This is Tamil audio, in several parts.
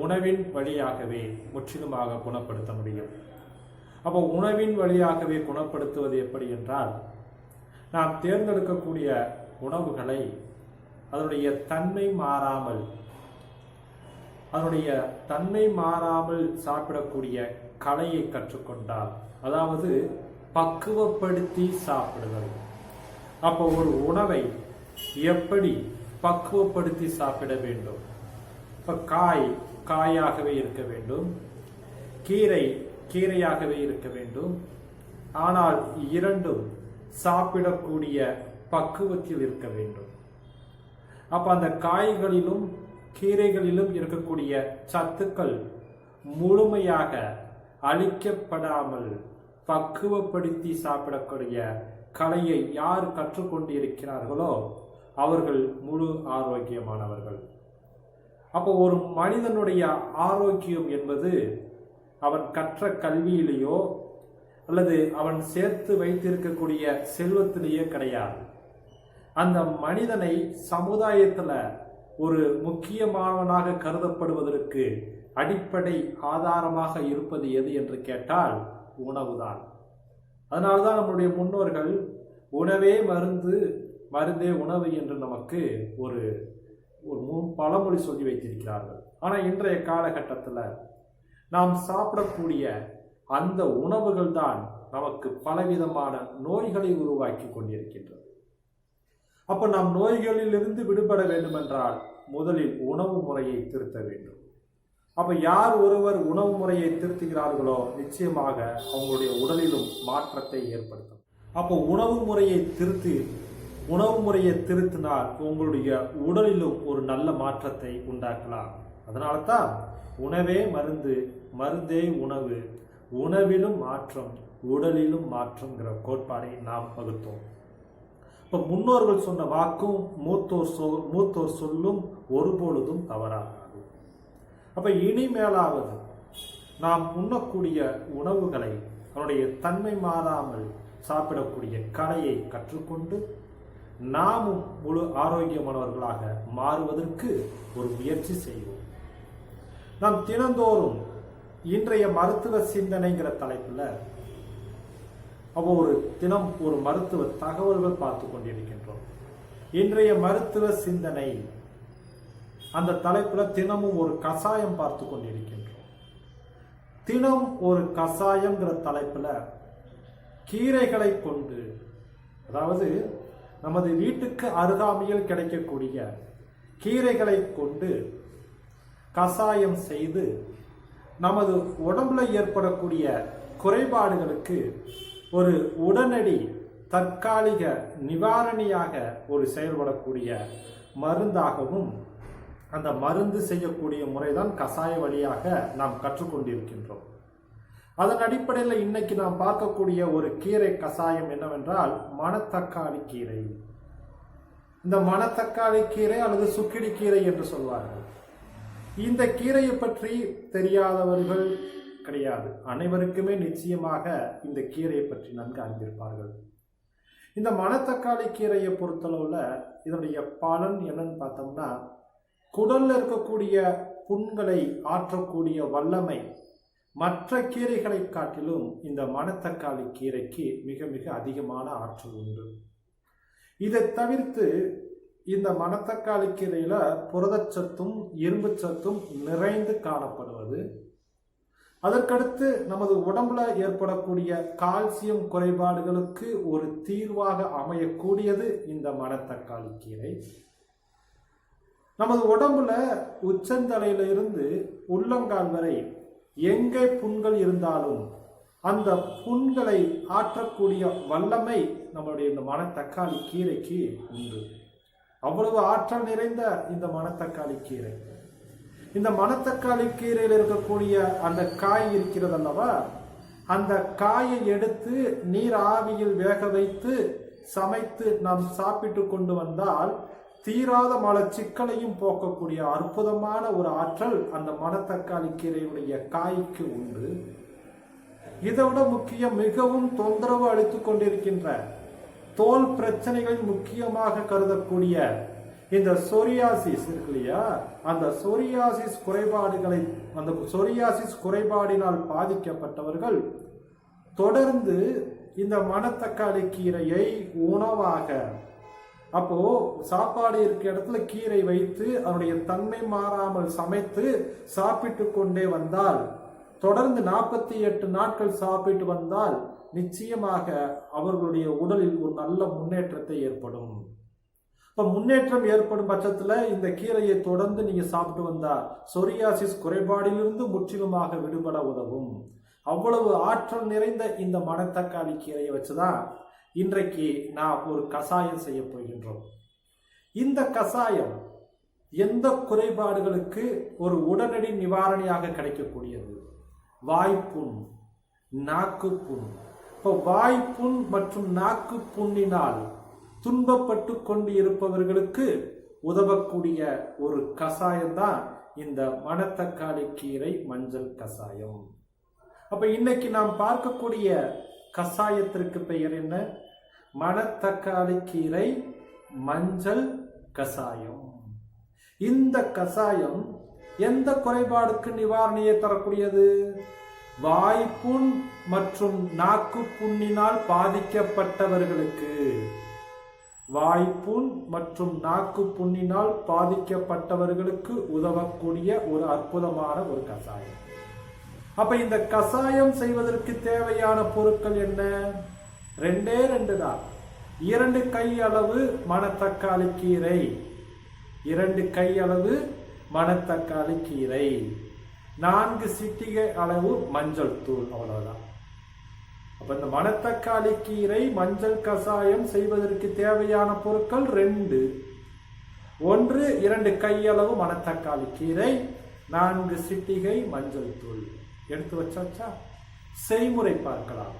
உணவின் வழியாகவே முற்றிலுமாக குணப்படுத்த முடியும். அப்போ உணவின் வழியாகவே குணப்படுத்துவது எப்படி என்றால் நாம் தேர்ந்தெடுக்கக்கூடிய உணவுகளை அதனுடைய தன்மை மாறாமல் அதனுடைய தன்மை மாறாமல் சாப்பிடக்கூடிய கலையை கற்றுக்கொண்டால் அதாவது பக்குவப்படுத்தி சாப்பிடுதல். அப்போ ஒரு உணவை எப்படி பக்குவப்படுத்தி சாப்பிட வேண்டும்? இப்போ காய் காயாகவே இருக்க வேண்டும். கீரை கீரையாகவே இருக்க வேண்டும். ஆனால் இரண்டும் சாப்பிடக்கூடிய பக்குவத்தில் இருக்க வேண்டும். அப்ப அந்த காய்களிலும் கீரைகளிலும் இருக்கக்கூடிய சத்துக்கள் முழுமையாக அழிக்கப்படாமல் பக்குவப்படுத்தி சாப்பிடக்கூடிய கலையை யார் கற்றுக்கொண்டிருக்கிறார்களோ அவர்கள் முழு ஆரோக்கியமானவர்கள். அப்போ ஒரு மனிதனுடைய ஆரோக்கியம் என்பது அவன் கற்ற கல்வியிலேயோ அல்லது அவன் சேர்த்து வைத்திருக்கக்கூடிய செல்வத்திலேயே கிடையாது. அந்த மனிதனை சமுதாயத்தில் ஒரு முக்கியமானவனாக கருதப்படுவதற்கு அடிப்படை ஆதாரமாக இருப்பது எது என்று கேட்டால் உணவுதான். அதனால்தான் நம்முடைய முன்னோர்கள் உணவே மருந்து மருந்தே உணவு என்று நமக்கு ஒரு ஒரு மு பழமொழி சொல்லி வைத்திருக்கிறார்கள். ஆனால் இன்றைய காலகட்டத்தில் நாம் சாப்பிடக்கூடிய அந்த உணவுகள் தான் நமக்கு பலவிதமான நோய்களை உருவாக்கி கொண்டிருக்கின்றது. அப்போ நாம் நோய்களிலிருந்து விடுபட வேண்டும் என்றால் முதலில் உணவு முறையை திருத்த வேண்டும். அப்போ யார் ஒருவர் உணவு முறையை திருத்துகிறார்களோ நிச்சயமாக அவங்களுடைய உடலிலும் மாற்றத்தை ஏற்படுத்தும். அப்போ உணவு முறையை திருத்தி உணவு முறையை திருத்தினால் உங்களுடைய உடலிலும் ஒரு நல்ல மாற்றத்தை உண்டாக்கலாம். அதனால தான் உணவே மருந்து மருந்தே உணவு. உணவிலும் மாற்றம் உடலிலும் மாற்றம்ங்கிற கோட்பாடை நாம் வகுத்தோம். இப்போ முன்னோர்கள் சொன்ன வாக்கும் மூத்தோர் சொல் மூத்தோர் சொல்லும் ஒருபொழுதும் தவறாகாது. அப்ப இனிமேலாவது நாம் உண்ணக்கூடிய உணவுகளை அதனுடைய தன்மை மாறாமல் சாப்பிடக்கூடிய கலையை கற்றுக்கொண்டு நாமும் முழு ஆரோக்கியமானவர்களாக மாறுவதற்கு ஒரு முயற்சி செய்வோம். நாம் தினந்தோறும் இன்றைய மருத்துவ சிந்தனைங்கிற தலைப்பில் அப்போ ஒரு தினம் ஒரு மருத்துவ தகவல்கள் பார்த்து கொண்டிருக்கின்றோம். இன்றைய மருத்துவ சிந்தனை அந்த தலைப்பில் தினமும் ஒரு கசாயம் பார்த்து கொண்டிருக்கின்றோம். தினம் ஒரு கசாயம்ங்கிற தலைப்பில் கீரைகளை கொண்டு அதாவது நமது வீட்டுக்கு அருகாமையில் கிடைக்கக்கூடிய கீரைகளை கொண்டு கசாயம் செய்து நமது உடம்புல ஏற்படக்கூடிய குறைபாடுகளுக்கு ஒரு உடனடி தற்காலிக நிவாரணியாக ஒரு செயல்படக்கூடிய மருந்தாகவும் அந்த மருந்து செய்யக்கூடிய முறைதான் கசாய வழியாக நாம் கற்றுக்கொண்டிருக்கின்றோம். அதன் அடிப்படையில் இன்னைக்கு நாம் பார்க்கக்கூடிய ஒரு கீரை கசாயம் என்னவென்றால் மணத்தக்காளி கீரை. இந்த மணத்தக்காளி கீரை அல்லது சுக்கிடி கீரை என்று சொல்வார்கள். இந்த கீரையை பற்றி தெரியாதவர்கள் கிடையாது. அனைவருக்குமே நிச்சயமாக இந்த கீரையை பற்றி நன்கு அறிந்திருப்பார்கள். இந்த மணத்தக்காளி கீரையை பொறுத்தளவில் இதனுடைய பலன் என்னன்னு பார்த்தோம்னா குடலில் இருக்கக்கூடிய புண்களை ஆற்றக்கூடிய வல்லமை மற்ற கீரைகளை காட்டிலும் இந்த மணத்தக்காளி கீரைக்கு மிக மிக அதிகமான ஆற்றல் உண்டு. இதை தவிர்த்து இந்த மணத்தக்காளி கீரையில் புரதச்சத்தும் இரும்பு சத்தும் நிறைந்து காணப்படுவது. அதற்கடுத்து நமது உடம்புல ஏற்படக்கூடிய கால்சியம் குறைபாடுகளுக்கு ஒரு தீர்வாக அமையக்கூடியது இந்த மணத்தக்காளி கீரை. நமது உடம்புல உச்சந்தலையிலிருந்து உள்ளங்கால் வரை எங்கே புண்கள் இருந்தாலும் அந்த புண்களை ஆற்றக்கூடிய வல்லமை நம்மளுடைய இந்த மணத்தக்காளி கீரைக்கு உண்டு. அவ்வளவு ஆற்றல் நிறைந்த இந்த மணத்தக்காளி கீரை. இந்த மணத்தக்காளி கீரையில் இருக்கக்கூடிய அந்த காய் இருக்கிறது அல்லவா? அந்த காயை எடுத்து நீர் ஆவியில் வேக வைத்து சமைத்து நாம் சாப்பிட்டு கொண்டு வந்தால் தீராத மலச்சிக்கலையும் போக்கக்கூடிய அற்புதமான ஒரு ஆற்றல் அந்த மணத்தக்காளி கீரையுடைய காய்க்கு உண்டு. இதை விட முக்கியம் மிகவும் தொந்தரவு அளித்துக் கொண்டிருக்கின்ற தோல் பிரச்சனைகளில் முக்கியமாக கருதக்கூடிய இந்த சொரியாசிஸ் இருக்கு இல்லையா? அந்த சொரியாசிஸ் குறைபாடுகளை அந்த சொரியாசிஸ் குறைபாடினால் பாதிக்கப்பட்டவர்கள் தொடர்ந்து இந்த மணத்தக்காளி கீரையை உணவாக அப்போ சாப்பாடு இருக்க இடத்துல கீரை வைத்து அதனுடைய தன்மை மாறாமல் சமைத்து சாப்பிட்டு கொண்டே வந்தால் தொடர்ந்து நாற்பத்தி எட்டு நாட்கள் சாப்பிட்டு வந்தால் நிச்சயமாக அவர்களுடைய உடலில் ஒரு நல்ல முன்னேற்றத்தை ஏற்படும். இப்ப முன்னேற்றம் ஏற்படும் பட்சத்துல இந்த கீரையை தொடர்ந்து நீங்க சாப்பிட்டு வந்தா சொரியாசிஸ் குறைபாடிலிருந்து முற்றிலுமாக விடுபட உதவும். அவ்வளவு ஆற்றல் நிறைந்த இந்த மணத்தக்காளி கீரையை வச்சுதான் இன்றைக்கு நாம் ஒரு கசாயம் செய்ய போகின்றோம். இந்த கசாயம் எந்த குறைபாடுகளுக்கு ஒரு உடனடி நிவாரணியாக கிடைக்கக்கூடியது? வாய்ப்புண் நாக்குப்புண். இப்போ வாய்ப்புண் மற்றும் நாக்கு புண்ணினால் துன்பப்பட்டு கொண்டு இருப்பவர்களுக்கு உதவக்கூடிய ஒரு கஷாயம்தான் இந்த மணத்தக்காளி கீரை மஞ்சள் கசாயம். அப்ப இன்னைக்கு நாம் பார்க்கக்கூடிய கசாயத்திற்கு பெயர் என்ன? மணத்தக்காளி கீரை மஞ்சள் கசாயம். இந்த கசாயம் எந்த குறைபாடுக்கு நிவாரணியை தரக்கூடியது? வாய்ப்புண் மற்றும் நாக்கு புண்ணினால் பாதிக்கப்பட்டவர்களுக்கு. வாய்ப்புண் மற்றும் நாக்கு புண்ணினால் பாதிக்கப்பட்டவர்களுக்கு உதவக்கூடிய ஒரு அற்புதமான ஒரு கசாயம். அப்ப இந்த கசாயம் செய்வதற்கு தேவையான பொருட்கள் என்ன? ரெண்டே ரெண்டு தான் இரண்டு கை அளவு மணத்தக்காளி கீரை. இரண்டு கை அளவு மணத்தக்காளி கீரை. நான்கு சிட்டிகை அளவு மஞ்சள் தூள் அவ்வளவுதான். அப்ப இந்த மணத்தக்காளி கீரை மஞ்சள் கசாயம் செய்வதற்கு தேவையான பொருட்கள் ரெண்டு. ஒன்று இரண்டு கையளவு மணத்தக்காளி கீரை. நான்கு சிட்டிகை மஞ்சள் தூள். எடுத்து வச்சாச்சா? செய்முறை பார்க்கலாம்.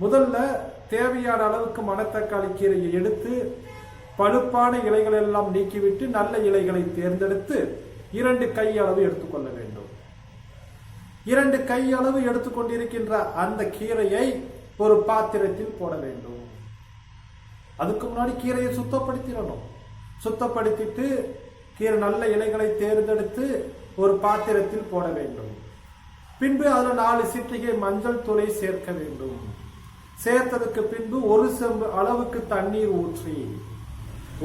முதல்ல தேவையான அளவுக்கு மணத்தக்காளி கீரையை எடுத்து பழுப்பான இலைகள் எல்லாம் நீக்கிவிட்டு நல்ல இலைகளை தேர்ந்தெடுத்து இரண்டு கை அளவு எடுத்துக்கொள்ள வேண்டும். இரண்டு கை அளவு எடுத்துக்கொண்டிருக்கின்ற அந்த கீரையை ஒரு பாத்திரத்தில் போட வேண்டும். அதுக்கு முன்னாடி கீரையை சுத்தப்படுத்திடணும். சுத்தப்படுத்திட்டு கீரை நல்ல இலைகளை தேர்ந்தெடுத்து ஒரு பாத்திரத்தில் போட வேண்டும். பின்பு அதில் நாலு சிட்டிகை மஞ்சள் தூளை சேர்க்க வேண்டும். சேர்த்ததுக்கு பின்பு ஒரு செம்பு அளவுக்கு தண்ணீர் ஊற்றி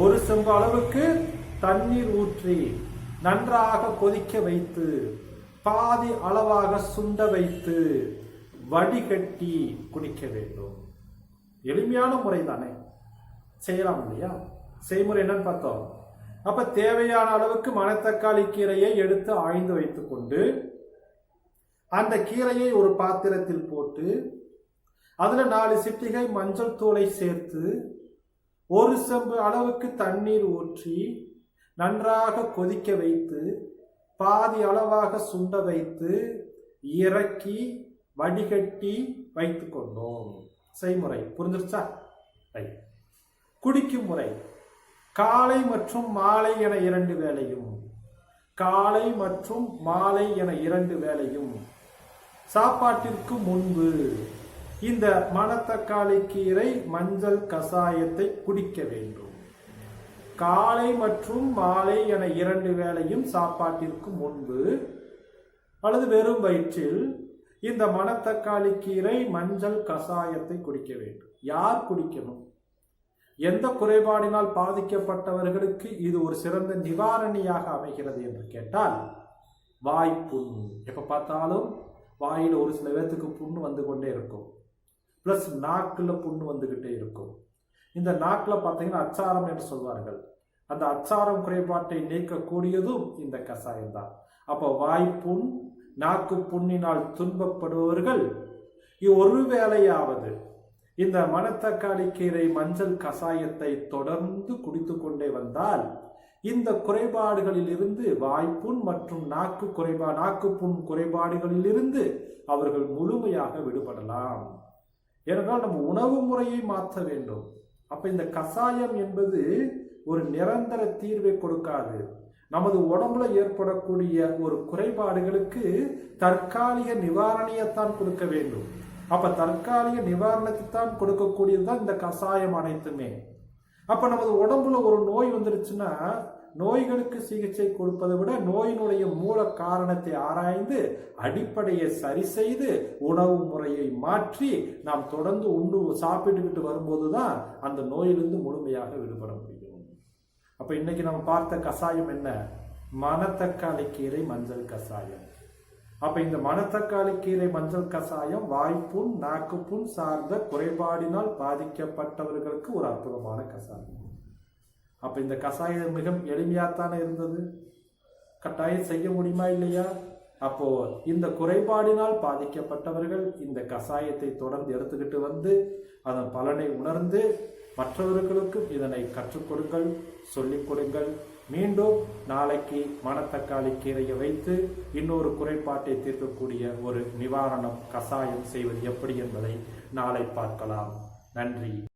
ஒரு செம்பு அளவுக்கு தண்ணீர் ஊற்றி நன்றாக கொதிக்க வைத்து பாதி அளவாக சுண்ட வைத்து வடிகட்டி குடிக்க வேண்டும். எளிமையான முறை தானே செய்யலாம் இல்லையா? செய்முறை என்னன்னு பார்த்தோம். அப்ப தேவையான அளவுக்கு மணத்தக்காளி கீரையை எடுத்து ஆய்ந்து வைத்துக்கொண்டு அந்த கீரையை ஒரு பாத்திரத்தில் போட்டு அதில் நாலு சிட்டிகை மஞ்சள் தூளை சேர்த்து ஒரு செம்பு அளவுக்கு தண்ணீர் ஊற்றி நன்றாக கொதிக்க வைத்து பாதி அளவாக சுண்ட வைத்து இறக்கி வடிகட்டி வைத்து கொண்டோம். செய்முறை. புரிஞ்சிருச்சா? ரைட். குடிக்கும் முறை. காலை மற்றும் மாலை என இரண்டு வேளையும். காலை மற்றும் மாலை என இரண்டு வேளையும். சாப்பாட்டிற்கு முன்பு இந்த மணத்தக்காளி கீரை மஞ்சள் கசாயத்தை குடிக்க வேண்டும். காலை மற்றும் மாலை என இரண்டு வேளையும் சாப்பாட்டிற்கு முன்பு அல்லது வெறும் வயிற்றில் இந்த மணத்தக்காளி கீரை மஞ்சள் கசாயத்தை குடிக்க வேண்டும். யார் குடிக்கணும்? எந்த குறைபாடினால் பாதிக்கப்பட்டவர்களுக்கு இது ஒரு சிறந்த நிவாரணியாக அமைகிறது என்று கேட்டால் வாய்ப்புண் எப்ப பார்த்தாலும் வாயில் ஒரு சில பேர்த்துக்கு புண்ணு வந்து கொண்டே இருக்கும். ப்ளஸ் நாக்கில் புண்ணு வந்துக்கிட்டே இருக்கும். இந்த நாக்கில் பார்த்தீங்கன்னா அச்சாரம் என்று சொல்வார்கள். அந்த அச்சாரம் குறைபாட்டை நீக்கக்கூடியதும் இந்த கசாயம் தான். அப்போ வாய்ப்புண் நாக்கு புண்ணினால் துன்பப்படுபவர்கள் ஒரு வேளையாவது இந்த மணத்தக்காளி கீரை மஞ்சள் கசாயத்தை தொடர்ந்து குடித்து கொண்டே வந்தால் இந்த குறைபாடுகளிலிருந்து வாய்ப்புண் மற்றும் நாக்கு குறைபா குறைபாடுகளில் குறைபாடுகளிலிருந்து அவர்கள் முழுமையாக விடுபடலாம். ஏனென்றால் நம்ம உணவு முறையை மாற்ற வேண்டும். அப்ப இந்த கசாயம் என்பது ஒரு நிரந்தர தீர்வை கொடுக்காது. நமது உடம்புல ஏற்படக்கூடிய ஒரு குறைபாடுகளுக்கு தற்காலிக நிவாரணியத்தான் கொடுக்க வேண்டும். அப்ப தற்காலிக நிவாரணத்தை தான் கொடுக்கக்கூடியதுதான் இந்த கசாயம் அனைத்துமே. அப்ப நமது உடம்புல ஒரு நோய் வந்துருச்சுன்னா நோய்களுக்கு சிகிச்சை கொடுப்பதை விட நோயினுடைய மூல காரணத்தை ஆராய்ந்து அடிப்படையை சரி செய்து உணவு முறையை மாற்றி நாம் தொடர்ந்து உண்டு சாப்பிட்டுக்கிட்டு வரும்போது தான் அந்த நோயிலிருந்து முழுமையாக விடுபட முடியும். அப்ப இன்னைக்கு நம்ம பார்த்த கசாயம் என்ன? மணத்தக்காளி கீரை மஞ்சள் கசாயம் அப்ப இந்த மணத்தக்காளி கீரை மஞ்சள் கசாயம் வாய்ப்புண் நாக்குப்புண் சார்ந்த குறைபாடினால் பாதிக்கப்பட்டவர்களுக்கு ஒரு அற்புதமான கசாயம் அப்போ இந்த கசாயம் மிக எளிமையாகத்தானே இருந்தது? கட்டாயம் செய்ய முடியுமா இல்லையா? அப்போ இந்த குறைபாடினால் பாதிக்கப்பட்டவர்கள் இந்த கசாயத்தை தொடர்ந்து எடுத்துக்கிட்டு வந்து அதன் பலனை உணர்ந்து மற்றவர்களுக்கும் இதனை கற்றுக் கொடுங்கள் சொல்லிக் கொடுங்கள். மீண்டும் நாளைக்கு மணத்தக்காளி கீரையை வைத்து இன்னொரு குறைபாட்டை தீர்க்கக்கூடிய ஒரு நிவாரணம் கசாயம் செய்வது எப்படி என்பதை நாளை பார்க்கலாம். நன்றி.